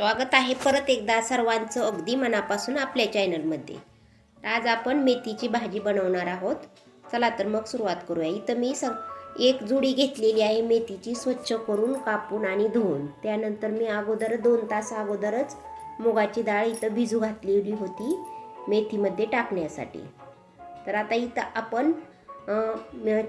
स्वागत आहे परत एकदा सर्वांचं अगदी मनापासून आपल्या चॅनलमध्ये. आज आपण मेथीची भाजी बनवणार आहोत. चला तर मग सुरुवात करूया. इथं मी स एक जुडी घेतलेली आहे मेथीची स्वच्छ करून कापून आणि धुवून. त्यानंतर मी अगोदर दोन तास अगोदरच मुगाची डाळ इथं भिजू घातलेली होती मेथीमध्ये टाकण्यासाठी. तर आता इथं आपण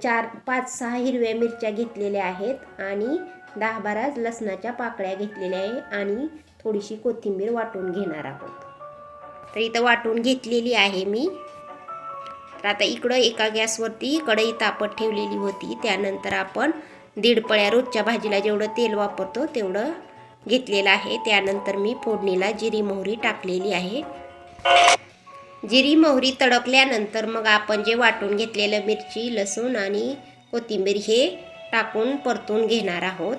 चार पाच सहा हिरव्या मिरच्या घेतलेल्या आहेत आणि दहा बारा लसणाच्या पाकळ्या घेतलेल्या आहे आणि थोडीशी कोथिंबीर वाटून घेणार आहोत. तर इथं वाटून घेतलेली आहे मी. तर आता इकडं एका गॅसवरती कढई तापत ठेवलेली होती. त्यानंतर आपण दीड पळ्या रोजच्या भाजीला जेवढं तेल वापरतो तेवढं घेतलेलं आहे. त्यानंतर मी फोडणीला जिरी मोहरी टाकलेली आहे. जिरी मोहरी तडकल्यानंतर मग आपण जे वाटून घेतलेलं मिरची लसूण आणि कोथिंबीर हे टाकून परतून घेणार आहोत.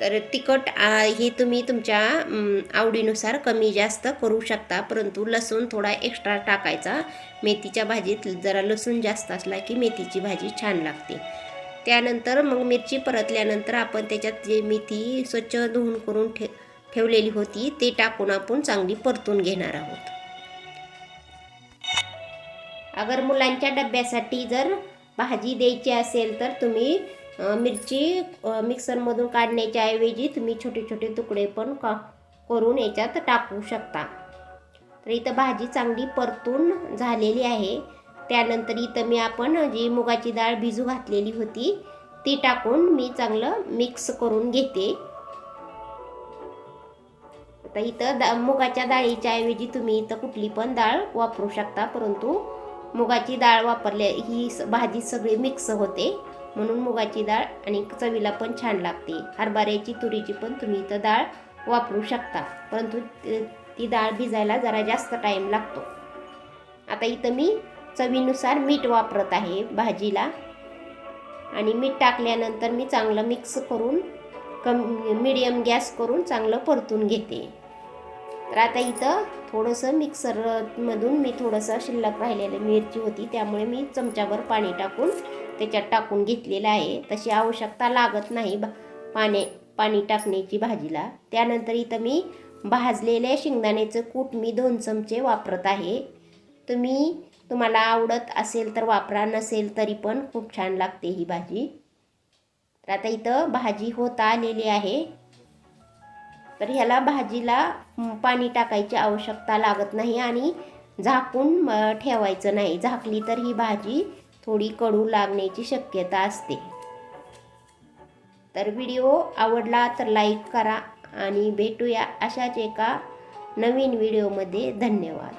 तर तिखट हे तुम्ही तुमच्या आवडीनुसार कमी जास्त करू शकता. परंतु लसूण थोडा एक्स्ट्रा टाकायचा. मेथीच्या भाजीत जरा लसूण जास्त असला की मेथीची भाजी छान लागते. त्यानंतर मग मिरची परतल्यानंतर आपण त्याच्यात जे मेथी स्वच्छ धुवून करून ठे ठेवलेली होती ते टाकून आपण चांगली परतून घेणार आहोत. अगर मुलांच्या डब्यासाठी जर भाजी द्यायची असेल तर तुम्ही मिरची मिक्सरमधून काढण्याच्या ऐवजी तुम्ही छोटे छोटे तुकडे पण का करून याच्यात टाकू शकता. तर इथं भाजी चांगली परतून झालेली आहे. त्यानंतर इथं मी आपण जी मुगाची डाळ भिजू घातलेली होती ती टाकून मी चांगलं मिक्स करून घेते. आता इथं दा मुगाच्या डाळीच्या ऐवजी तुम्ही इथं कुठली पण डाळ वापरू शकता परंतु मुगाची डाळ वापरल्या ही स- भाजी सगळी मिक्स होते. म्हणून मुगाची डाळ आणि चवीला पण छान लागते. हरभऱ्याची तुरीची पण तुम्ही इथं डाळ वापरू शकता. परंतु ती डाळ भिजायला जरा जास्त टाईम लागतो. आता इथं मी चवीनुसार मीठ वापरत आहे भाजीला. आणि मीठ टाकल्यानंतर मी चांगलं मिक्स करून कम मिडियम गॅस करून चांगलं परतून घेते. तर आता इथं थोडंसं मिक्सरमधून मी थोडंसं शिल्लक राहिलेलं मिरची होती. त्यामुळे मी चमच्यावर पाणी टाकून त्याच्यात टाकून घेतलेलं आहे. तशी आवश्यकता लागत नाही भा पाणी पाणी टाकण्याची भाजीला. त्यानंतर इथं मी भाजलेल्या शेंगदाण्याचं कूट मी दोन चमचे वापरत आहे. तुम्ही तुम्हाला आवडत असेल तर वापरा नसेल तरी पण खूप छान लागते ही भाजी. तर आता इथं भाजी होता आलेली आहे. तर ह्याला भाजीला पाणी टाकायची आवश्यकता लागत नाही आणि झाकून ठेवायचं नाही. झाकली तर ही भाजी थोडी कडू लागण्याची शक्यता असते. तर व्हिडिओ आवडला तर लाईक करा आणि भेटूया अशाच एका नवीन व्हिडिओमध्ये. धन्यवाद.